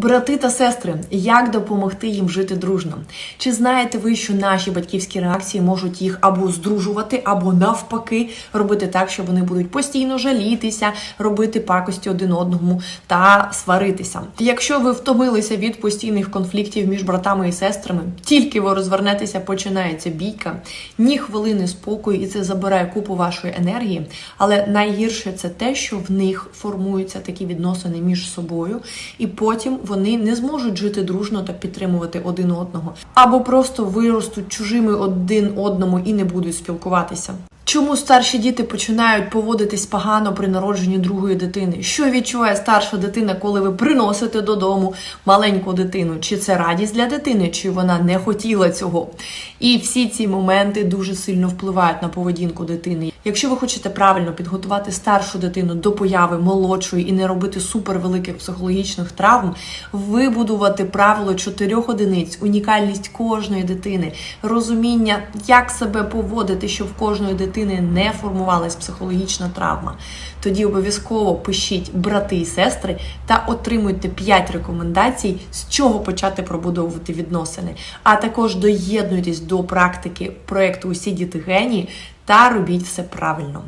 Брати та сестри, як допомогти їм жити дружно? Чи знаєте ви, що наші батьківські реакції можуть їх або здружувати, або навпаки робити так, що вони будуть постійно жалітися, робити пакості один одному та сваритися? Якщо ви втомилися від постійних конфліктів між братами і сестрами, тільки ви розвернетеся, починається бійка, ні хвилини спокою, і це забирає купу вашої енергії. Але найгірше це те, що в них формуються такі відносини між собою, і потім вони не зможуть жити дружно та підтримувати один одного, або просто виростуть чужими один одному і не будуть спілкуватися. Чому старші діти починають поводитись погано при народженні другої дитини? Що відчуває старша дитина, коли ви приносите додому маленьку дитину? Чи це радість для дитини, чи вона не хотіла цього? І всі ці моменти дуже сильно впливають на поведінку дитини. Якщо ви хочете правильно підготувати старшу дитину до появи молодшої і не робити супервеликих психологічних травм, вибудувати правило чотирьох одиниць, унікальність кожної дитини, розуміння, як себе поводити, щоб в кожної дитини не формувалась психологічна травма. Тоді обов'язково пишіть брати і сестри та отримуйте 5 рекомендацій, з чого почати пробудовувати відносини. А також доєднуйтесь до практики проєкту Усі діти генії та робіть все правильно.